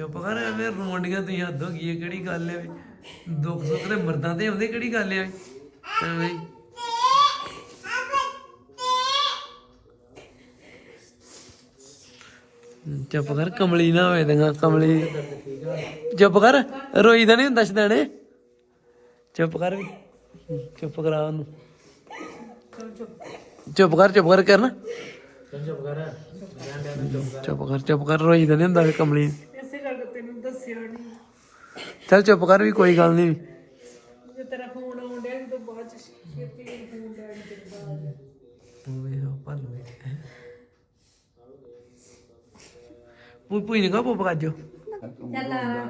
ਚੁੱਪ ਕਰ ਐਵੇਂ ਰੋਂਡੀਆਂ ਤੁਸੀਂ ਹੱਦ ਹੋ ਗਈ ਹੈ ਕਿਹੜੀ ਗੱਲ ਹੈ ਵੀ? ਦੁੱਖ ਸੁੱਖ ਤੇ ਮਰਦਾਂ ਤੇ ਆਉਂਦੇ ਕਿਹੜੀ ਗੱਲ ਹੈ ਐਵੇਂ। ਚੁੱਪ ਕਰ ਕਮਲੀ ਨਾ ਹੋਵੇ ਤੰਗਾ ਕਮਲੀ। ਚੁੱਪ ਕਰ ਰੋਈਦਾ ਨਹੀਂ ਹੁੰਦਾ ਸ਼ਦਾਣੇ। ਚੁੱਪ ਕਰ ਵੀ ਚੁੱਪ ਕਰਾ ਉਹਨੂੰ। ਚੁੱਪ ਕਰ ਚੁੱਪ ਕਰ ਕਰਨਾ। ਚੁੱਪ ਕਰ। ਚੁੱਪ ਕਰ ਚੁੱਪ ਕਰ ਰੋਈਦਾ ਨਹੀਂ ਹੁੰਦਾ ਕਮਲੀ ਇਸੇ ਕਰਕੇ ਤੈਨੂੰ ਦੱਸਿਆ ਨਹੀਂ ਚੱਲ ਚੁੱਪ ਕਰ ਵੀ ਕੋਈ ਗੱਲ ਨਹੀਂ। ਜੇ ਤੇਰਾ ਫੋਨ ਆਉਣ ਡਿਆ ਜਦੋਂ ਬਾਅਦ ਚ ਛੇਤੀ ਫੋਨ ਡੈਡ ਦਿੰਦਾ ਓਏ ਹੋ ਪੱਲੂ ਪੂਈ ਪੂਈ ਨੇ ਕਾ ਪੋਪ ਕਾਜੋ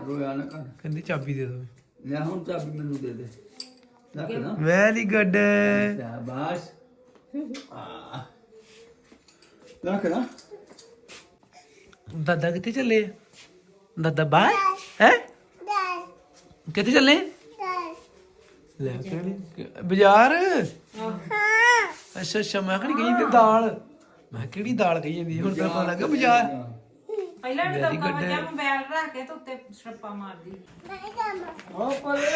ਰੋਇਆ ਨਾ ਕਰ। ਕਹਿੰਦੀ ਚਾਬੀ ਦੇ ਦੋ। ਲੈ ਹੁਣ ਚਾਬੀ ਮੈਨੂੰ ਦੇ ਦੇ। ਵੈਰੀ ਗੁੱਡ ਸ਼ਾਬਾਸ਼। ਰੱਖ ਨਾ। ਦਾਦਾ ਕਿੱਥੇ ਚੱਲੇ ਆ? ਦਾਦਾ ਬਾਹਰ? ਹੈ? ਕਿੱਥੇ ਚੱਲੇ? ਲੈ ਕਿਹੜੀ ਬਾਜ਼ਾਰ? ਅੱਛਾ ਅੱਛਾ ਮੈਂ ਕਿਹੜੀ ਗਈ ਤੇ ਦਾਲ? ਮੈਂ ਕਿਹੜੀ ਦਾਲ ਕਹੀ ਜਾਂਦੀ ਹੁਣ ਤੈਨੂੰ ਪਤਾ ਲੱਗਾ ਬਾਜ਼ਾਰ? ਪਹਿਲਾਂ ਵੀ ਦਬਕਾ good. ਵੱਜਾ ਮੋਬਾਈਲ ਰੱਖ ਕੇ ਤੇ ਉੱਤੇ ਛੱਪਾ ਮਾਰਦੀ। ਉਹ ਪਰੇ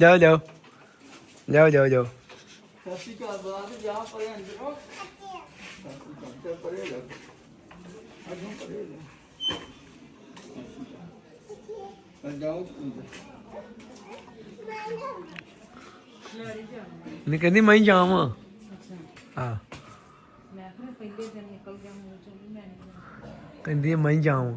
ਜਾਓ ਜਾਓ। ਜਾਓ ਜਾਓ ਜਾਓ। ਸੱਚੀ ਕਾ ਬਾਤ ਜਾ ਪਰੇ ਅੰਦਰ ਸੱਚੀ ਪਰੇ ਜਾ ਅਜੋ ਪਰੇ ਜਾ ਜਾਓ ਨੇ ਕਹਿੰਦੀ ਮੈਂ ਹੀ ਜਾਵਾਂ। ਹਾਂ। ਮੈਂ ਕਿਹਾ ਪਹਿਲੇ ਦਿਨ ਨਿਕਲ ਗਿਆ ਮੂੰਹ ਚੋਂ ਵੀ ਮੈਂ ਨਹੀਂ ਜਾਣਾ। ਕਹਿੰਦੀ ਮੈਂ ਹੀ ਜਾਵਾਂ।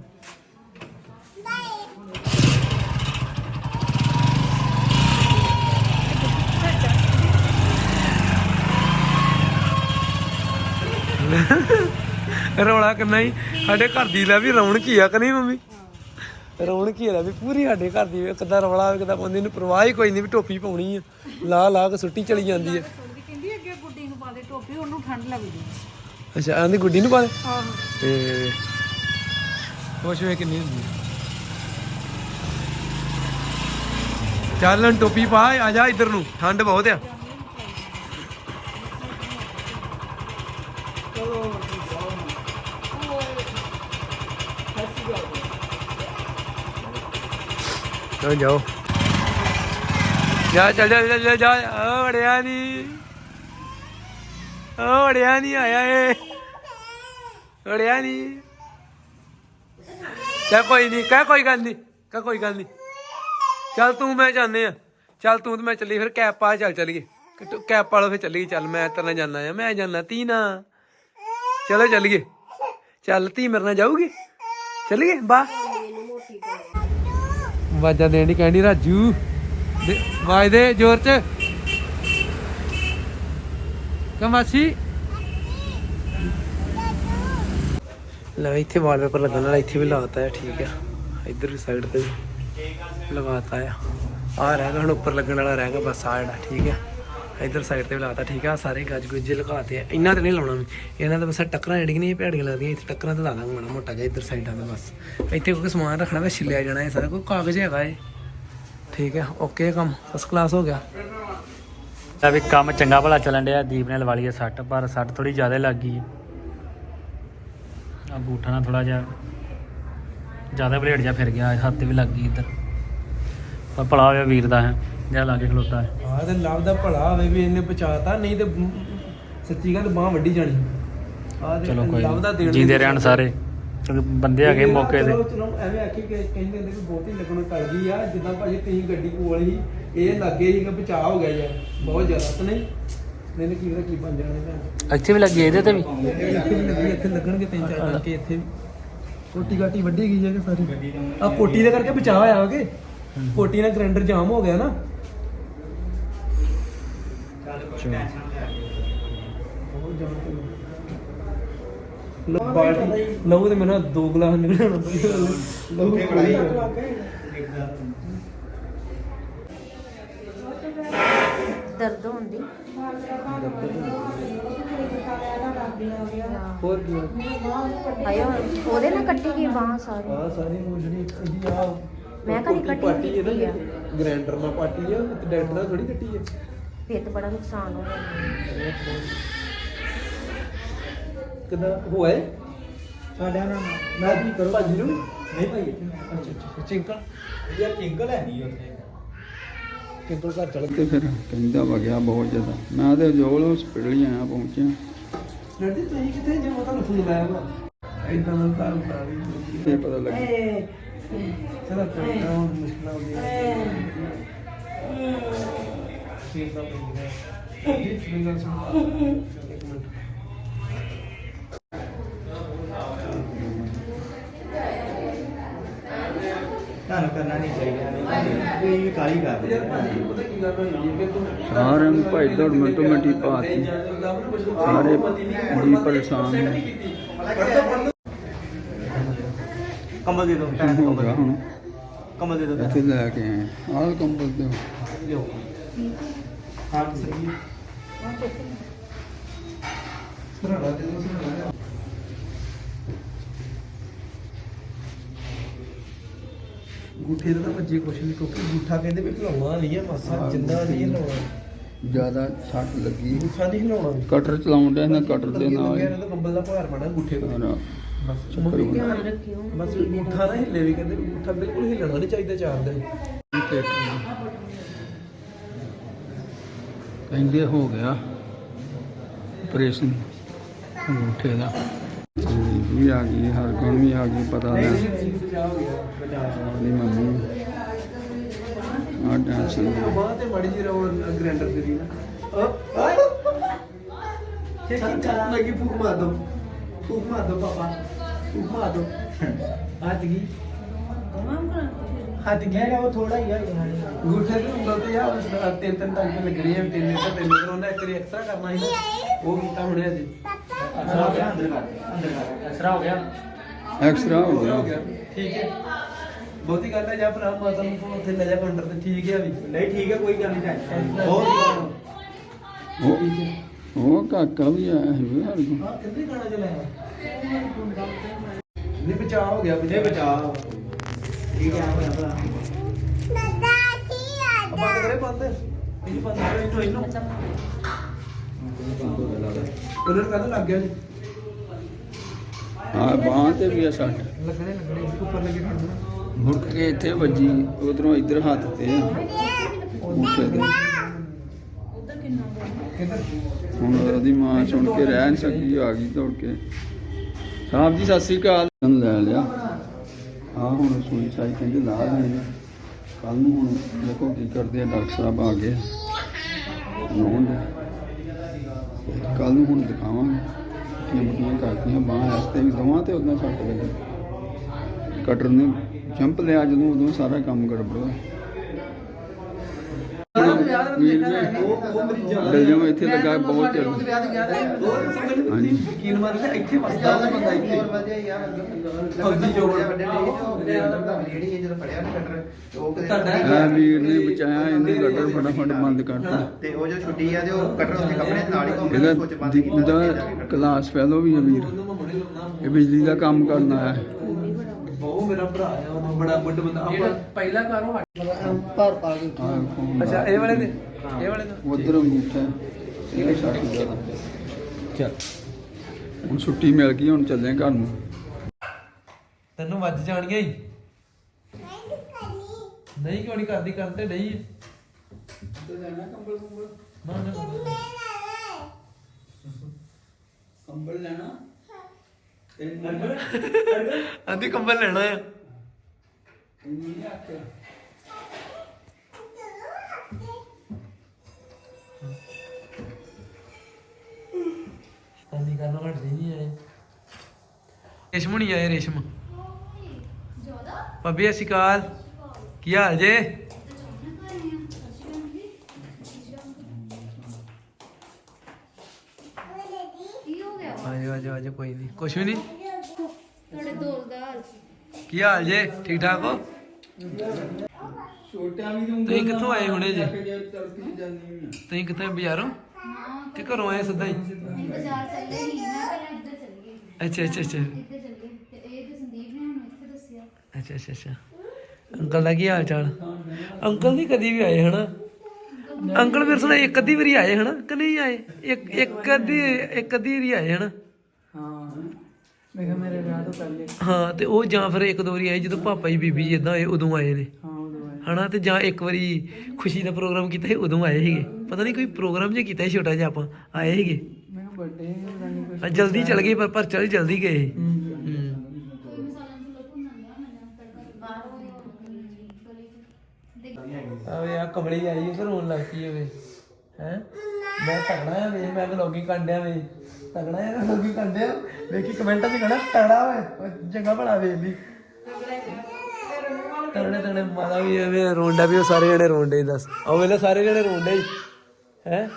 ਰੌਲਾ ਕਿੰਨਾ ਹੀ। ਸਾਡੇ ਘਰ ਦੀ ਲੈ ਵੀ ਰੌਣਕ ਹੀ ਆ ਕਿ ਨਹੀਂ ਮੰਮੀ? ਰੌਣਕ ਹੀ ਆ ਲੈ ਵੀ ਪੂਰੀ ਸਾਡੇ ਘਰ ਦੀ ਕਿਦਾਂ ਰੌਲਾ ਕਿਦਾਂ ਪਾਉਂਦੀ ਨੂੰ ਪਰਵਾਹ ਹੀ ਕੋਈ ਨਹੀਂ ਵੀ ਟੋਪੀ ਪਾਉਣੀ ਆ। ਲਾ ਲਾ ਕੇ ਸੁੱਟੀ ਚਲੀ ਜਾਂਦੀ ਹੈ ਥੋੜੀ ਕਹਿੰਦੀ ਅੱਗੇ ਗੁੱਡੀ ਨੂੰ ਪਾ ਦੇ ਟੋਪੀ ਉਹਨੂੰ ਠੰਡ ਲੱਗਦੀ ਅੱਛਾ ਆਂਦੀ ਗੁੱਡੀ ਨੂੰ ਪਾ ਦੇ? ਆਹੋ ਤੇ ਖੁਸ਼ ਹੋਏ ਕਿੰਨੀ ਹੁੰਦੀ ਹੈ। ਚੱਲ ਹੁਣ ਟੋਪੀ ਪਾ ਆ ਜਾ ਇੱਧਰ ਨੂੰ ਠੰਡ ਬਹੁਤ ਆ। ਚਲੋ ਜਾਓ ਜਾ ਚੱਲ ਜਾ ਚੱਲ ਜਾ, ਜਾ। ਓੜਿਆ ਨਹੀਂ ਓੜਿਆ ਨਹੀਂ ਆਇਆ ਏ। ਓੜਿਆ ਨਹੀਂ ਚੱਲ ਕੋਈ ਨਹੀਂ ਕਹਿ ਕੋਈ ਗੱਲ ਨਹੀਂ ਕਹਿ ਕੋਈ ਗੱਲ ਨਹੀਂ ਚੱਲ ਤੂੰ ਮੈਂ ਜਾਂਦੇ ਆ। ਚੱਲ ਤੂੰ ਤੇ ਮੈਂ ਚੱਲੀ ਫਿਰ ਕੈਪ ਪਾ ਚੱਲ ਚੱਲੀਏ। ਕਿਟੋ- ਕੈਪ ਵਾਲੋ ਫਿਰ ਚੱਲੀਏ ਚੱਲ ਮੈਂ ਤੇਰੇ ਨਾਲ ਜਾਣਾ ਆ ਮੈਂ ਜਾਣਾ ਤੀਨਾ। ਚਲੋ ਚੱਲੀਏ। ਚੱਲ ਤੀ ਮੇਰੇ ਨਾਲ ਜਾਊਗੀ। ਚੱਲੀਏ ਬਾ ਵਾਜਾ ਦੇਣ ਦੀ ਕਹਿੰਦੀ ਰਾਜੂ। ਦੇ- ਜ਼ੋਰ ਚ। ਕਮਾਸੀ ਲੈ ਇੱਥੇ ਵਾਲਪੇਪਰ ਲੱਗਣ ਵਾਲਾ, ਇੱਥੇ ਵੀ ਲਾਤਾ ਹੈ ਠੀਕ ਆ। ਇੱਧਰ ਵੀ ਸਾਈਡ ਤੇ ਵੀ ਲਗਾਤਾ ਆ। ਆ ਰਹਿ ਗਿਆ ਹੁਣ, ਉੱਪਰ ਲੱਗਣ ਵਾਲਾ ਰਹਿ ਗਿਆ, ਬਸ ਆ ਜਿਹੜਾ ਠੀਕ ਹੈ ਇੱਧਰ ਸਾਈਡ ਤੇ ਵੀ ਲਾਤਾ ਠੀਕ ਆ, ਸਾਰੇ ਗੱਜ ਗੁੱਜ ਲਗਾਤੇ ਆ। ਇਹਨਾਂ ਤੇ ਨਹੀਂ ਲਾਉਣਾ ਇਹਨਾਂ ਦਾ ਬਸ ਟੱਕਰਾਂ ਜਿਹੜੀਆਂ ਨਹੀਂ ਭੈੜੀਆਂ ਲੱਗਦੀਆਂ, ਇੱਥੇ ਟੱਕਰਾਂ ਤੇ ਲਾ ਦਾਂਗੇ ਮਾੜਾ ਮੋਟਾ ਜਿਹਾ ਇੱਧਰ ਸਾਈਡਾਂ ਦਾ ਬਸ। ਇੱਥੇ ਕੋਈ ਸਮਾਨ ਰੱਖਣਾ ਵਾ ਛਿੱਲਿਆ ਜਾਣਾ ਇਹ ਸਾਰਾ, ਕੋਈ ਕਾਗਜ਼ ਹੈਗਾ ਇਹ। ਠੀਕ ਹੈ ਓਕੇ ਕੰਮ ਫਸਟ ਕਲਾਸ ਹੋ ਗਿਆ। ਤਾਂ ਵੀ ਕੰਮ ਚੰਗਾ ਭਲਾ ਚੱਲਣ ਡਿਆ, ਦੀਪ ਨੇ ਲਵਾ ਲਈ ਹੈ ਸੱਟ, ਪਰ ਸੱਟ ਥੋੜੀ ਜ਼ਿਆਦਾ ਲੱਗ ਗਈ। ਆ ਬੂਠਾ ਨਾਲ ਥੋੜਾ ਜਿਹਾ, ਜ਼ਿਆਦਾ ਬਲੇਡ ਜਿਹਾ ਫਿਰ ਗਿਆ, ਹੱਥ ਤੇ ਵੀ ਲੱਗ ਗਈ ਇੱਧਰ। ਪਰ ਭਲਾ ਹੋਇਆ ਵੀਰ ਦਾ ਹੈ। ਜਿਹੜਾ ਲਾਗੇ ਖਲੋਤਾ ਹੈ। ਆਹ ਤੇ ਲਵ ਦਾ ਭਲਾ ਹੋਵੇ ਵੀ ਇਹਨੇ ਬਚਾਤਾ ਨਹੀਂ ਤੇ ਸੱਚੀ ਗੱਲ ਬਾਹ ਵੱਡੀ ਜਾਣੀ। ਤੇ ਚਲੋ ਕੋਈ ਲਵ ਦਾ ਨੀ। ਦੇਣ ਜੀਂਦੇ ਰਹਿਣ ਸਾਰੇ। ਕਿਉਂਕਿ ਬੰਦੇ ਹੈਗੇ ਮੌਕੇ ਤੇ। ਚਲੋ ਚਲੋ ਐਵੇਂ ਆਖੀ ਕਿ ਕਹਿੰਦੇ ਹੁੰਦੇ ਕਿ ਬਹੁਤੀ ਲੱਗਣੋਂ ਟਲ ਗਈ ਆ ਜਿੱਦਾਂ ਭਾਜੀ ਤੁਸੀਂ ਗੱਡੀ ਕੋਲ ਹੀ ਇਹ ਲੱਗੇ ਸੀਗਾ ਬਚਾਅ ਹੋ ਗਿਆ ਯਾਰ ਬਹੁਤ ਜ਼ਿਆਦਾ ਤਾਂ ਨਹੀਂ। ਨਹੀਂ ਨਹੀਂ ਕੀ ਪਤਾ ਕੀ ਬਣ ਜਾਣਾ ਭੈਣ ਇੱਥੇ ਵੀ ਲੱਗੀ ਇਹਦੇ ਤੇ ਵੀ? ਇੱਥੇ ਵੀ ਲੱਗੀ ਇੱਥੇ ਲੱਗਣਗੇ ਤਿੰਨ ਚਾਰ ਕਰਕੇ ਇੱਥੇ ਵੀ। ਕੋਟੀ ਕਾਟੀ ਵੱਢੀ ਗਈ ਹੈ ਕਿ ਸਾਰੀ? ਆ ਕੋਟੀ ਦੇ ਕਰਕੇ ਬਚਾਅ ਹੋਇਆ ਹੋਗੇ ਕੋਟੀ ਨਾਲ ਗ੍ਰੈਂਡਰ ਜਾਮ ਹੋ ਗਿਆ ਨਾ। ਲਓ ਬਾਲਟੀ। ਲਓ ਤੇ ਮੈਨੂੰ ਦੋ ਗਲਾਸ ਨਿਕਲਣਾ ਪਈ ਲਓ। ਕੋਲੀ ਦਰਦ ਹੁੰਦੀ ਹੋਰ ਕੀ ਆਇਓ ਉਹਦੇ ਨਾਲ ਕੱਟੀ ਗਈ ਬਾਹ ਸਾਰੀ। ਆ ਸਾਰੀ ਜਿਹੜੀ ਇਹਦੀ ਆ ਮੈਂ ਕਦੀ ਕੋਟੀ ਕੀਤੀ ਆ। ਗ੍ਰੈਂਡਰ ਨਾਲ ਪਾਟੀ ਆ ਤੇ ਡਾਕਟਰ ਨਾਲ ਥੋੜੀ ਕੱਟੀ ਹੈ ਫਿਰ ਤਾਂ ਬੜਾ ਨੁਕਸਾਨ ਹੋ ਗਿਆ ਕਿਦਾਂ? ਹੋਏ ਸਾਡਿਆਂ ਨਾਲ ਮੈਂ ਕੀ ਕਰੋ? ਭਾਜੀ ਨੂੰ ਨਹੀਂ ਭਾਈ ਅੱਛਾ ਅੱਛਾ ਚਿੰਕਲ? ਯਾਰ ਚਿੰਕਲ ਹੈ ਨਹੀਂ ਉੱਥੇ। ਚਿੰਕਲ ਘਰ ਚਲ ਤੇ ਫਿਰ ਕਹਿੰਦਾ ਵਗਿਆ ਬਹੁਤ ਜ਼ਿਆਦਾ। ਮੈਂ ਤੇ ਜੋਲ ਹਸਪੀਟਲ ਹੀ ਆਇਆ ਪਹੁੰਚਿਆ। ਰਣਜੀਤ ਤੁਸੀਂ ਕਿੱਥੇ ਜੇ? ਮੈਂ ਤੁਹਾਨੂੰ ਫੋਨ ਲਾਇਆ ਵਾ। ਇਦਾਂ ਦਾ ਸਾਲ ਪਾ ਵੀ ਤੇ ਪਤਾ ਲੱਗਾ ਚਲੋ ਕੋਈ ਨਾ ਮੁਸ਼ਕਲਾਂ ਆਉਂਦੀਆਂ। ਠੀਕ ਤਾਂ ਪੈਂਦਾ ਜੀ ਮੇਰੀ ਗੱਲ ਸੁਣੋ ਇੱਕ ਮਿੰਟ ਤੁਹਾਨੂੰ ਕਰਨਾ ਨਹੀਂ ਚਾਹੀਦਾ ਕੋਈ ਵੀ ਕਾਲੀ ਕਰ ਯਾਰ ਭਾਜੀ ਪਤਾ ਕੀ ਗੱਲ ਹੋਈ ਹੈ ਕਿ ਤੂੰ ਸਾਰਿਆਂ ਨੂੰ ਭਾਈ ਦੌੜ ਮਿੰਟੋ ਮਿੰਟੀ ਪਾਤੀ ਸਾਰੇ ਜੀ ਪਰੇਸ਼ਾਨ ਨੇ ਕੰਬਲ ਦੇ ਦਿਓ ਭੈਣ ਹੋ ਕੰਬਲ ਗਿਆ ਹੁਣ ਕੰਬਲ ਦੇ ਦਿਓ ਇੱਥੇ ਲੈ ਕੇ ਆਏ ਆਹ ਕੰਬਲ ਤੇ ਲਿਓ ਹਾਂ ਸਹੀ ਸੁਣਾ ਦੇ ਦੋ ਸੁਣਾ ਗੁੱਠੇ ਦਾ ਤਾਂ ਭੱਜੇ ਕੁਛ ਨਹੀਂ ਕਿਉਂਕਿ ਗੁੱਠਾ ਕਹਿੰਦੇ ਵੀ ਹਿਲਾਉਣਾ ਨਹੀਂ ਹੈ ਮਾਸਾ ਜਿੰਦਾ ਨਹੀਂ ਹਿਲਾਉਣਾ ਜ਼ਿਆਦਾ ਸੱਟ ਲੱਗੀ। ਗੁੱਠਾ ਨਹੀਂ ਹਿਲਾਉਣਾ ਕਟਰ ਚਲਾਉਣ ਡਿਆ ਨਾ ਕਟਰ ਦੇ ਨਾਲ ਲੱਗਿਆ ਰਹਿੰਦਾ ਕੰਬਲ ਦਾ ਭਾਰ ਬਣਾ ਗੁੱਠੇ ਕੋਲ ਸਾਰਾ ਬਸ ਮੰਮੀ ਧਿਆਨ ਰੱਖਿਓ। ਬਸ ਗੁੱਠਾ ਨਾ ਹਿੱਲੇ ਵੀ ਕਹਿੰਦੇ ਵੀ ਗੁੱਠਾ ਬਿਲਕੁਲ ਹਿੱਲਣਾ ਨਹੀਂ ਚਾਹੀਦਾ ਚਾਰ ਦਿਨ। ਤੇ ਕਹਿੰਦੇ ਹੋ ਗਿਆ ਆਪਰੇਸ਼ਨ ਅੰਗੂਠੇ ਦਾ। ਸੰਦੀਪ ਵੀ ਆ ਗਈ ਹਰਗੁਣ ਵੀ ਆ ਗਈ ਪਤਾ ਲੈ ਬਚਾ ਹੋ ਗਿਆ ਬਚਾ ਆਪਣੀ ਮੰਮੀ। ਆ। ਟੈਨਸ਼ਨ ਬਾਹ ਤੇ ਮੜੀ ਜੀ ਰੋ ਗ੍ਰੈਂਡਰ ਦੇ ਦੀ ਨਾ। ਓਏ ਕੀ ਕਰ ਲੱਗੀ ਫੂਕ ਮਾਰ ਦੋ ਫੂਕ ਮਾਰ ਦੋ ਪਾਪਾ। ਫੂਕ ਮਾਰ ਦੋ ਹੱਥ ਗਈ। ਹੱਥ ਗਿਆ ਉਹ ਥੋੜਾ ਹੀ ਆ ਗੁੱਠੇ ਤੇ ਉਂਗਲ ਤੇ ਆ ਉਸ ਦਾ ਤਿੰਨ ਤਿੰਨ ਟਾਂਕੇ ਲੱਗਣੇ ਆ ਤਿੰਨ ਤਾਂ ਤਿੰਨ ਦਿਨ ਉਹਨੇ ਇੱਕ ਵਾਰੀ ਐਕਸਟਰਾ ਕਰਨਾ ਸੀ ਨਾ। ਉਹ ਕੀਤਾ ਹੁਣੇ ਅਜੇ। ਅੰਦਰ ਕਰ ਅੰਦਰ ਕਰ। ਅਸਰਾ ਹੋ ਗਿਆ। ਐਕਸਟਰਾ ਹੋ ਹੋ ਗਿਆ। ਗਿਆ ਠੀਕ ਹੈ। ਬਹੁਤੀ ਗੱਲ ਹੈ ਜਾਂ ਭਰਾ ਮਾਤਾ ਨੂੰ ਉੱਥੇ ਲੈ ਜਾ ਕਾਊਂਟਰ ਤੇ ਠੀਕ ਹੈ ਵੀ? ਨਹੀਂ ਠੀਕ ਹੈ ਕੋਈ ਗੱਲ ਨਹੀਂ ਟੈਨਸ਼ਨ ਬਹੁਤ ਉਹ ਉਹ ਕਾਕਾ ਵੀ ਆਇਆ ਵੀ ਹਰਗੁਣ ਹਾਂ ਕਿੰਨੇ ਗਾਣਾ ਚਲਾਇਆ ਨਹੀਂ ਬਚਾਅ ਹੋ ਗਿਆ ਬਚਾ ਠੀਕ ਹੈ ਆ ਭਰਾ ਬੰਦ ਕਰੇ ਬੰਦ ਇਹ ਬੰਦ ਕਰੇ ਇਹਨੂੰ ਇਹਨੂੰ ਉਹਨਾਂ ਨੂੰ ਲੱਗ ਗਿਆ ਜੀ ਹਾਂ ਬਾਹਾਂ ਤੇ ਵੀ ਆ ਸੱਟ। ਲੱਗਣੇ ਲੱਗਣੇ ਉੱਪਰ ਲੱਗੇ ਖੜਨਾ ਮੁੜ ਕੇ ਇੱਥੇ ਵੱਜੀ, ਉਧਰੋਂ ਇੱਧਰ ਹੱਥ ਤੇ। ਉੱਤੇ ਤੇ। ਕਿੱਧਰ ਹੁਣ ਉਹਦੀ ਮਾਂ ਸੁਣ ਕੇ ਰਹਿ ਨਹੀਂ ਸਕੀ ਆ ਗਈ ਦੌੜ ਕੇ। ਸਾਹਿਬ ਜੀ, ਸਤਿ ਸ੍ਰੀ ਅਕਾਲ। ਲੈ ਲਿਆ। ਆ ਹੁਣ ਸੂਈ ਸਾਈ ਕਹਿੰਦੇ ਲਾ ਦੇਣੀ ਕੱਲ ਨੂੰ ਹੁਣ ਦੇਖੋ ਕੀ ਕਰਦੇ ਆ, ਡਾਕਟਰ ਸਾਹਿਬ ਆ ਗਏ। ਨੋਨ ਕੱਲ ਨੂੰ ਹੁਣ ਦਿਖਾਵਾਂਗੇ ਕੀ ਮੁਕੀਆਂ ਕਰਦੀਆਂ ਬਾਹਾਂ ਵਾਸਤੇ ਵੀ ਦਵਾਂ ਤੇ ਉਦੋਂ ਸੱਟ ਲੱਗੀ ਕਟਰ ਨੇ ਜੰਪ ਲਿਆ ਜਦੋਂ ਉਦੋਂ ਸਾਰਾ ਕੰਮ ਗੜਬੜ ਡਲ ਜਾਵਾਂ ਇੱਥੇ ਲੱਗਾ ਬਹੁਤ ਚਿਰ ਹਾਂਜੀ। ਯਕੀਨ ਲੈ ਇੱਥੇ ਵਸਦਾ ਉਹਦਾ ਬੰਦਾ ਇੱਥੇ। ਫੌਜੀ ਜੋੜ ਤੁਹਾਡਾ ਇਹ ਵੀਰ ਨੇ ਬਚਾਇਆ ਇਹਨੇ ਕਟਰ ਫਟਾਫਟ ਬੰਦ ਕਰਤਾ। ਤੇ ਉਹ ਜੋ ਛੁੱਟੀ ਆ ਤੇ ਉਹ ਕਟਰ ਉੱਤੇ ਕੱਪੜੇ ਨਾਲ ਹੀ ਘੁੰਮ ਇਹਦਾ ਸੋਚ ਬੰਦ ਦੀ- ਕੀਤਾ ਉਹਦਾ ਕਲਾਸ ਫੈਲੋ ਵੀ ਹੈ ਵੀਰ। ਇਹ ਬਿਜਲੀ ਦਾ ਕੰਮ ਕਰਨਾ ਹੈ। ਬਹੁਤ ਮੇਰਾ ਭਰਾ ਆ ਉਹ ਬੜਾ ਗੁੱਡ ਬੰਦਾ। ਆਪਾਂ ਪਹਿਲਾ ਕਾਰੋਂ ਪਰ ਪਾ ਕੇ ਆਹ ਫੋਨ ਅੱਛਾ ਇਹ ਵਾਲੇ ਦੇ? ਇਹ ਵਾਲੇ ਦਾ? ਉਧਰ ਅੰਗੂਠਾ ਹੈ, ਇਹ ਛੱਡ ਜ਼ਿਆਦਾ ਚੱਲ। ਹੁਣ ਛੁੱਟੀ ਮਿਲ ਗਈ ਹੁਣ ਚੱਲੇ ਘਰ ਨੂੰ। ਤੈਨੂੰ ਵੱਜ ਜਾਣੀਆਂ ਹੀ। ਨਹੀਂ ਕਿਉਂ ਨਹੀਂ ਕਰਦੀ? ਕਰਨ ਤੇ ਡਈ ਨਾ ਨਾ। ਕੰਬਲ ਲੈਣਾ? ਆਂਦੀ ਕੰਬਲ ਲੈਣਾ ਆ। ਸ਼ਤਾਨੀ ਕਰਨਾ ਹਟਦੀ ਨਹੀਂ ਆਏ। ਰੇਸ਼ਮ ਨਹੀਂ ਆਏ ਰੇਸ਼ਮ। ਭਾਬੀ ਅਸੀਂ ਕਾਲ ਕੀ ਹਾਲ ਜੇ? ਕੀ ਹੋ ਗਿਆ? ਆਜੋ ਆਜੋ ਆਜੋ ਕੋਈ ਨਹੀਂ। ਕੁਛ ਵੀ ਨਹੀਂ? ਤੁਹਾਡੇ ਦੋਸਤ ਦਾ ਹਾਲ ਕੀ ਹਾਲ ਜੇ? ਠੀਕ ਠਾਕ ਹੋ? ਛੋਟਿਆਂ ਵੀ ਨੂੰ ਤੁਸੀਂ ਕਿੱਥੋਂ ਆਏ ਹੁਣੇ ਜੇ? ਤੁਸੀਂ ਕਿੱਥੇ ਬਾਜ਼ਾਰੋਂ? ਕਿ ਘਰੋਂ ਆਏ ਸਿੱਧਾ ਹੀ? ਬਾਜ਼ਾਰ ਚੱਲੇ ਨਹੀਂ ਮੈਂ ਪਹਿਲਾਂ ਇੱਧਰ ਚੱਲ ਗਈ ਅੱਛਾ ਅੱਛਾ ਅੱਛਾ। ਇੱਧਰ ਚੱਲ ਗਏ ਤੇ ਇਹ ਤੇ ਸੰਦੀਪ ਨੇ ਮੈਨੂੰ ਇੱਥੇ ਦੱਸਿਆ। ਅੱਛਾ ਅੱਛਾ ਅੱਛਾ। ਅੰਕਲ ਦਾ ਕੀ ਹਾਲ ਚਾਲ? ਅੰਕਲ ਨਹੀਂ ਕਦੀ ਵੀ ਆਏ ਹਨਾ? ਅੰਕਲ ਮੇਰੇ ਸੁਣਾ ਇੱਕ ਅੱਧੀ ਵਾਰੀ ਆਏ ਹਨਾ? ਕਿ ਨਹੀਂ ਆਏ? ਇੱਕ ਇੱਕ ਅੱਧੀ ਇੱਕ ਅੱਧੀ ਵਾਰੀ ਆਏ ਹਨਾ? ਹਾਂ। ਮੈਂ ਕਿਹਾ ਮੇਰੇ ਵਿਆਹ ਤੋਂ ਪਹਿਲੇ। ਹਾਂ ਤੇ ਉਹ ਜਾਂ ਫਿਰ ਇੱਕ ਦੋ ਵਾਰੀ ਆਏ ਜਦੋਂ ਪਾਪਾ ਜੀ ਬੀਬੀ ਜੀ ਇਦਾਂ ਹੋਏ ਉਦੋਂ ਆਏ ਨੇ। ਹਾਂ ਉਦੋਂ ਆਏ। ਹਨਾ? ਤੇ ਜਾਂ ਇੱਕ ਵਾਰੀ ਖੁਸ਼ੀ ਦਾ ਪ੍ਰੋਗਰਾਮ ਕੀਤਾ ਸੀ ਉਦੋਂ ਆਏ ਸੀਗੇ। ਪਤਾ ਨਹੀਂ ਕੋਈ ਪ੍ਰੋਗਰਾਮ ਜਿਹਾ ਕੀਤਾ ਸੀ ਛੋਟਾ ਜਿਹਾ ਆਪਾਂ ਆਏ ਸੀਗੇ। ਕੁਝ ਪਰ ਜਲਦੀ ਚਲ ਗਏ ਪਰ ਪਰ ਚਲ ਜਲਦੀ ਗਏ। ਹੂੰ ਆਵੇ ਆ ਕਮਲੀ ਆਈ ਉਹ ਰੋਣ ਲੱਗ ਪਈ ਹੋਵੇ ਹੈ? ਮੈਂ ਤਗੜਾ ਆ ਵੇ ਮੈਂ ਵਲੋਗੀ ਕੰਡਿਆ ਵੇ। ਤਗੜਾ ਆ ਵਲੋਗੀ ਕੰਡਿਆ ਵੇਖੀ ਕਮੈਂਟਾਂ 'ਚ ਕਹਣਾ ਤਗੜਾ ਵੇ। ਉਹ ਚੰਗਾ ਭਲਾ ਵੇ ਵੀ। ਤਗੜੇ ਤਗੜੇ ਮਾਦਾ ਵੀ ਐਵੇਂ ਰੋਂਡਾ ਵੀ ਉਹ ਸਾਰੇ ਜਣੇ ਰੋਂਡੇ ਦੱਸ। ਉਹ ਵੇਲੇ ਸਾਰੇ ਜਣੇ ਰੋਂਡੇ ਹੈ?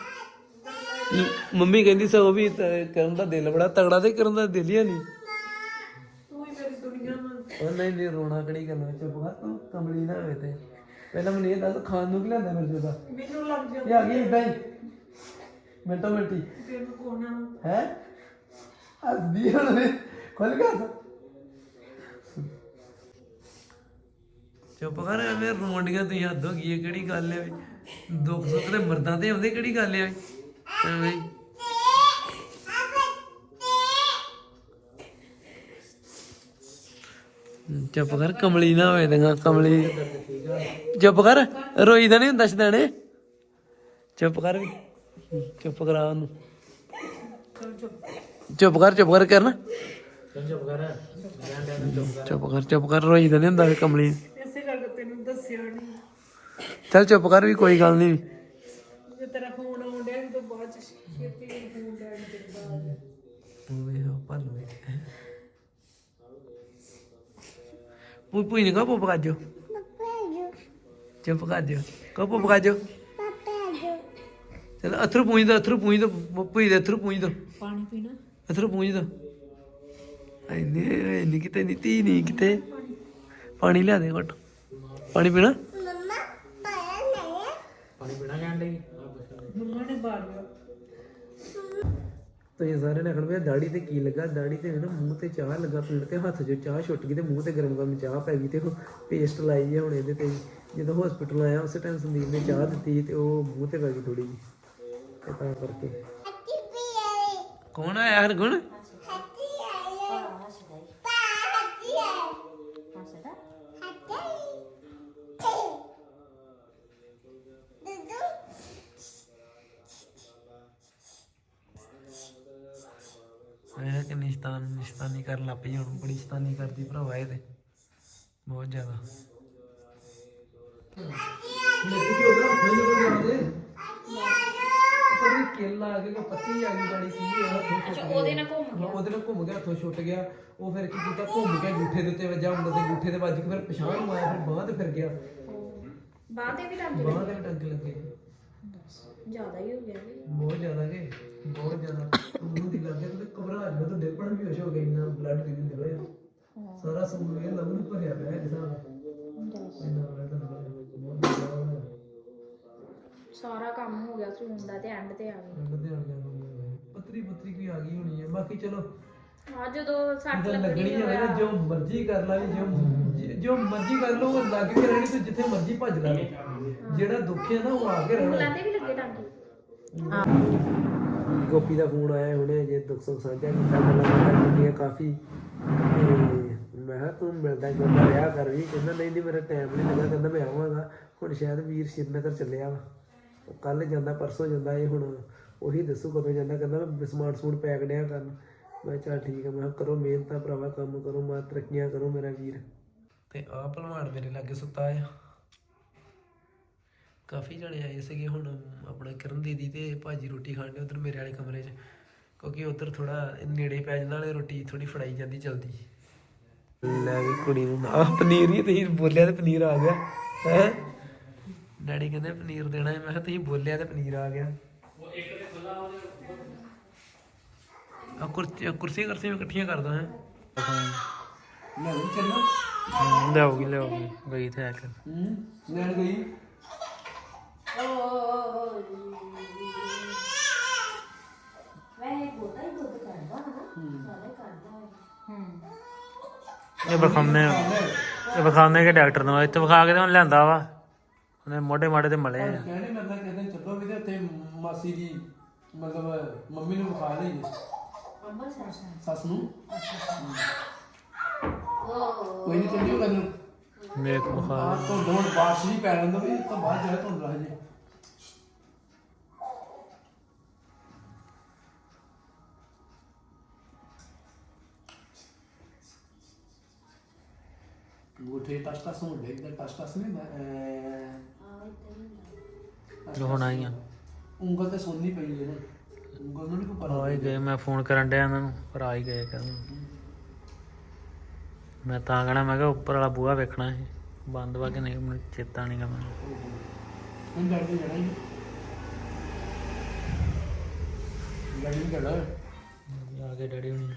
ਮੰਮੀ ਕਹਿੰਦੀ ਸੀ ਉਹ ਵੀ ਤ- ਕਰਨ ਦਾ ਦਿਲ ਬੜਾ ਤਗੜਾ ਤੇ ਕਰਨ ਦਾ ਦਿਲ ਹੀ ਨਹੀਂ। ਉਹ ਨਹੀਂ ਨਹੀਂ ਰੋਣਾ ਕਿਹੜੀ ਗੱਲ ਹੈ ਤੂੰ ਕਮਲੀ ਨਾ ਹੋਵੇ ਤੇ। ਪਹਿਲਾਂ ਮੈਨੂੰ ਇਹ ਦੱਸ ਖਾਣ ਨੂੰ ਕੀ ਲੈਂਦਾ ਮੇਰੇ ਜੋਦਾ ਮੈਨੂੰ ਲੱਗ ਜਾ ਇਹ ਆ ਗਈ ਇਦਾਂ ਹੀ। ਮਿੰਟੋ ਮਿੰਟੀ। ਤੈਨੂੰ ਕੋਨਾ ਹੈ? ਹੱਸਦੀ ਹੁਣ ਵੇ ਖੁੱਲ ਗਿਆ ਹੱਸ। ਚੁੱਪ ਕਰ ਐਵੇਂ ਰੋਂਡੀਆਂ ਤੁਸੀਂ ਹੱਦ ਹੋ ਗਈ ਹੈ ਕਿਹੜੀ ਗੱਲ ਹੈ ਵੀ? ਦੁੱਖ ਸੁੱਖ ਦੇ ਮਰਦਾਂ ਤੇ ਆਉਂਦੇ ਕਿਹੜੀ ਗੱਲ ਹੈ ਐਵੇਂ ਹੀ। ਚੁੱਪ ਕਰ ਕਮਲੀ ਨਾ ਹੋਵੇ ਤੇ ਕਮਲੀ। ਚੁੱਪ ਕਰ ਰੋਈ ਦਾ ਨਹੀਂ ਹੁੰਦਾ ਸਦਾਣੇ ਚੁੱਪ ਕਰ ਵੀ ਚੁੱਪ ਕਰਾ ਉਹਨੂੰ। ਚੁੱਪ ਕਰ ਚੁੱਪ ਕਰ ਕਰਨਾ। ਚੁੱਪ ਕਰ ਚੁੱਪ ਕਰ ਰੋਈ ਦਾ ਨਹੀਂ ਹੁੰਦਾ ਵੀ ਕਮਲੀ। ਇਸੇ ਕਰਕੇ ਤੈਨੂੰ ਦੱਸਿਆ ਨਹੀਂ ਚੱਲ ਚੁੱਪ ਕਰ ਵੀ ਕੋਈ ਗੱਲ ਨਹੀਂ ਜੇ ਤੇਰਾ ਫੋਨ ਆਉਣ ਡਿਆ ਜਦੋਂ ਬਾਅਦ ਚ ਛੇਤੀ ਫੋਨ ਡੈਡ ਦਿੱਤਾ ਆ ਗਿਆ ਓਏ ਹੋ ਭੰਨ ਵੇ ਪੂਈ ਪੂਈ ਨੇ ਕਹੋ ਪੁੱਪ ਕਾਜੋ ਚੁੱਪ ਕਰ ਜਾ ਕਹੋ ਪੁੱਪ ਕਾਜੋ ਚਲ ਅਥਰੂ ਪੂੰਝ ਦੋ ਅਥਰੂ ਪੂੰਝ ਦੋ ਪੂਈ ਦੇ ਅਥਰੂ ਪੂੰਝ ਦੋ ਪਾਣੀ ਪੀਣਾ ਅਥਰੂ ਪੂੰਝ ਦੋ ਐਨੇ ਐਨੇ ਕਿਤੇ ਨਹੀਂ ਤੀ ਨਹੀਂ ਕਿਤੇ ਪਾਣੀ ਲਿਆ ਦੇ ਘਟ ਪਾਣੀ ਪੀਣਾ ਮੰਮਾ ਨੇ ਬਾੜ ਲਿਆ ਤੁਸੀਂ ਸਾਰੇ ਨੇ ਆਖਣਾ ਵੀ ਦਾੜੀ ਤੇ ਕੀ ਲੱਗਾ? ਦਾੜੀ ਤੇ ਨਾ ਮੂੰਹ ਤੇ ਚਾਹ ਲੱਗਾ ਪੀਣ ਤੇ ਹੱਥ 'ਚ ਚਾਹ ਛੁੱਟ ਗਈ ਤੇ ਮੂੰਹ ਤੇ ਗਰਮ ਗਰਮ ਚਾਹ ਪੈ ਗਈ ਤੇ ਉਹ ਪੇਸਟ ਲਾਈ ਹੈ ਹੁਣ ਇਹਦੇ ਤੇ। ਜਦੋਂ ਹਸਪੀਟਲ ਆਇਆ ਉਸੇ ਟਾਈਮ ਸੰਦੀਪ ਨੇ ਚਾਹ ਦਿੱਤੀ ਤੇ ਉਹ ਮੂੰਹ ਤੇ ਪੈ ਗਈ ਥੋੜੀ ਜਿਹੀ। ਤੇ ਤਾਂ ਕਰਕੇ। ਕੌਣ ਆਇਆ ਹਰਗੁਣ? ਨਿਸ਼ਤਾਨੀ ਕਰਨ ਲੱਗ ਪਈ ਹੁਣ ਬੜੀ ਸ਼ਤਾਨੀ ਕਰਦੀ ਭਰਾਵਾ ਇਹ ਤੇ ਬਹੁਤ ਜ਼ਿਆਦਾ। ਕੇਲਾ ਆ ਗਿਆ ਪੱਤੀ ਆ ਗਈ ਗਾੜੀ ਕੀ ਹੈ ਹੱਥੋਂ ਉਹਦੇ ਨਾਲ ਘੁੰਮ ਗਿਆ? ਉਹਦੇ ਨਾਲ ਘੁੰਮ ਗਿਆ ਹੱਥੋਂ ਛੁੱਟ ਗਿਆ ਉਹ ਫਿਰ ਕੀ ਕੀਤਾ ਘੁੰਮ ਕੇ ਗੁੱਠੇ ਦੇ ਉੱਤੇ ਵੱਜਾ ਹੁੰਦਾ ਤੇ ਗੁੱਠੇ ਦੇ ਵੱਜ ਕੇ ਫਿਰ ਪਛਾਣ ਨੂੰ ਆਇਆ ਫਿਰ ਬਾਂਹ ਤੇ ਫਿਰ ਗਿਆ। ਬਾਹ ਤੇ ਵੀ ਲੱਗ? ਬਾਂਹ ਵੀ ਟੰਗ ਲੱਗੇ। ਜ਼ਿਆਦਾ ਹੀ ਹੋ ਗਿਆ ਵੀ ਬਹੁਤ ਜ਼ਿਆਦਾ ਕਿ। ਬਹੁਤ ਜ਼ਿਆਦਾ। ਮੂੰਹ ਦੀ ਲੱਗੇ ਤੇ ਘਬਰਾ ਜਾਂਦਾ ਤਾਂ ਡੇਪਣ ਵੀ ਹੋਸ਼ ਹੋ ਗਈ ਨਾ ਬਲੱਡ ਦੀ ਨਿਕਲਿਆ ਸਾਰਾ ਸੂਰ ਇਹ ਲਹੂ ਨੂੰ ਭਰਿਆ ਪਿਆ ਹੈ ਜਿਸਾ ਇੰਨਾ ਬਲੱਡ ਬਹੁਤ ਜ਼ਿਆਦਾ ਹੋਇਆ। ਸਾਰਾ ਕੰਮ ਹੋ ਗਿਆ ਸੂਣ ਦਾ ਤੇ ਐਂਡ ਤੇ ਆ ਗਿਆ। ਪਿੰਡ ਦੇ ਆ ਗਿਆ ਪੱਤਰੀ ਪੱਤਰੀ ਕੋਈ ਆ ਗਈ ਹੋਣੀ ਹੈ। ਬਾਕੀ ਚਲੋ ਆ ਜਦੋਂ ਸੱਟ ਜਦੋਂ ਲੱਗਣੀ ਲੱਗਣੀ ਹੋਵੇ ਨਾ ਜੋ ਮਰਜ਼ੀ ਕਰ ਲਾ ਵੀ ਜੋ ਜ- ਜੋ ਮਰਜ਼ੀ ਕਰ ਲੋ ਉਹ ਲੱਗ ਕੇ ਰਹਿਣੀ ਤੇ ਜਿੱਥੇ ਮਰਜ਼ੀ ਭੱਜ ਲਾ। ਜਿਹੜਾ ਦੁੱਖ ਹੈ ਨਾ ਉਹ ਆ ਕੇ ਰਹਿਣਾ। ਲਾਂਦੇ ਵੀ ਲੱਗੇ ਟਾਂਕੇ ਗੋਪੀ ਦਾ ਫੋਨ ਆਇਆ ਹੁਣੇ, ਜੇ ਦੁੱਖ ਸੁੱਖ ਸਾਂਝਾ ਕੀਤਾ ਗੱਲਾਂ ਬਾਤਾਂ ਕੀਤੀਆਂ ਕਾਫੀ ਤੇ ਮੈਂ ਕਿਹਾ ਤੂੰ ਮਿਲਦਾ ਕਹਿੰਦਾ ਰਿਹਾ ਕਰ ਵੀ, ਕਹਿੰਦਾ ਨਹੀਂ ਨਹੀਂ ਮੇਰਾ ਟਾਈਮ ਨਹੀਂ ਲੱਗਾ, ਕਹਿੰਦਾ ਮੈਂ ਆਵਾਂਗਾ। ਹੁਣ ਸ਼ਾਇਦ ਵੀਰ ਸ਼੍ਰੀਨਗਰ ਚੱਲਿਆ ਵਾ। ਕੱਲ ਜਾਂਦਾ, ਪਰਸੋਂ ਜਾਂਦਾ ਇਹ ਹੁਣ, ਉਹੀ ਦੱਸੂ ਕਦੋਂ ਜਾਂਦਾ, ਕਹਿੰਦਾ ਮੈਂ ਸਮਾਰਟ ਫੋਨ ਪੈਕ ਡਿਆ ਕਰਨ। ਮੈਂ ਕਿਹਾ ਚੱਲ ਠੀਕ ਹੈ ਮੈਂ ਕਿਹਾ ਕਰੋ ਮਿਹਨਤਾਂ ਆ ਭਰਾਵਾ, ਕੰਮ ਕਰੋ, ਮਾ ਤਰੱਕੀਆਂ ਕਰੋ ਮੇਰਾ ਵੀਰ। ਤੇ ਆਹ ਭਲਵਾਨ ਮੇਰੇ ਲਾਗੇ ਸੁੱਤਾ ਆ। ਕਾਫੀ ਜਣੇ ਆਏ ਸੀਗੇ ਹੁਣ ਆਪਣਾ ਕਿਰਨ ਦੀਦੀ ਤੇ ਭਾਜੀ ਰੋਟੀ ਖਾਣ ਦੇ ਉਧਰ ਮੇਰੇ ਵਾਲੇ ਕਮਰੇ 'ਚ ਕਿਉਂਕਿ ਉਧਰ ਥੋੜਾ ਨੇੜੇ ਪੈ ਜਾਂਦਾ ਨਾਲੇ ਰੋਟੀ ਥੋੜੀ ਫੜਾਈ ਜਾਂਦੀ ਜਲਦੀ ਲੈ ਵੀ ਕੁੜੀ ਨੂੰ ਆਹ ਪਨੀਰ ਹੀ ਤੁਸੀਂ ਬੋਲਿਆ ਤੇ ਪਨੀਰ ਆ ਗਿਆ ਹੈ? ਡੈਡੀ ਕਹਿੰਦੇ ਪਨੀਰ ਦੇਣਾ ਹੈ ਮੈਂ ਕਿਹਾ ਤੁਸੀਂ ਬੋਲਿਆ ਤੇ ਪਨੀਰ ਆ ਗਿਆ। ਆ ਕੁਰਸੀ ਕੁਰਸੀ ਕੁਰਸੀ ਇਕੱਠੀਆਂ ਕਰਦਾ ਹੈ। ਲੈ ਚੱਲੋ। ਲਿਆਉਗੀ ਲਿਆਉਗੀ ਗਈ ਤੇ ਆ ਕੇ। ਹੂੰ ਲੈਣ ਗਈ? ਇਹ ਬਖਾਨੇ ਇਹ ਬਖਾਨੇ ਕੇ ਡਾਕਟਰ ਨੂੰ। ਇੱਥੇ ਵਿਖਾ ਕੇ ਤੇ ਉਹਨੇ ਲਿਆਂਦਾ ਵਾ। ਉਹਨੇ ਮੋਢੇ ਮਾੜੇ ਤੇ ਮਲੇ ਆ। ਕਹਿਣੇ ਮੈਂ ਤਾਂ ਕਹਿੰਦੇ ਚੱਲੋ ਵੀ ਤੇ ਉੱਥੇ ਮਾਸੀ ਦੀ ਮਤਲਬ ਮੰਮੀ ਨੂੰ ਵਿਖਾ ਲਈਏ ਸੱਸ। ਨੂੰ? ਕੋਈ ਨਹੀਂ ਚੰਗੀ ਗੱਲ ਵੇਖ ਬੁਖਾਰ ਆ ਤੋਂ ਦੋੜ ਬਾਰਿਸ਼ ਨਹੀਂ ਪੈ ਲੈਂਦਾ ਵੀ ਇਹ ਤਾਂ ਬਾਅਦ ਜਿਹੜਾ ਧੁੰਦ ਲੱਗ ਜੇ ਗੋਠੇ ਟਸ ਟਸ ਹੁੰਦੇ ਇੱਧਰ ਟਸ ਟਸ ਨਹੀਂ ਹੁੰਦਾ ਹੁਣ ਆਈ ਆ। ਉਂਗਲ ਤੇ ਸੋਨੀ ਪਈ ਹੈ ਨਾ ਉਂਗਲ ਨੂੰ ਨਹੀਂ ਕੋਈ ਆ ਹੀ ਗਏ ਮੈਂ ਫੋਨ ਕਰਨ ਡਿਆ ਇਹਨਾਂ ਨੂੰ ਪਰ ਆ ਹੀ ਗਏ ਕਰਨ। ਮੈਂ ਤਾਂ ਕਹਣਾ ਮੈਂ ਕਿਹਾ ਉੱਪਰ ਵਾਲਾ ਬੂਹਾ ਵੇਖਣਾ ਸੀ। ਬੰਦ ਵਾ ਕਿ ਨਹੀਂ ਮੈਨੂੰ ਚੇਤਾ ਨਹੀਂ ਗਾ ਮੈਨੂੰ। ਹੁਣ ਡਰ ਕੇ ਜਾਣਾ ਹੀ ਨਹੀਂ ਕਰਦਾ ਆ ਕੇ ਡੈਡੀ ਹੁਣੀ।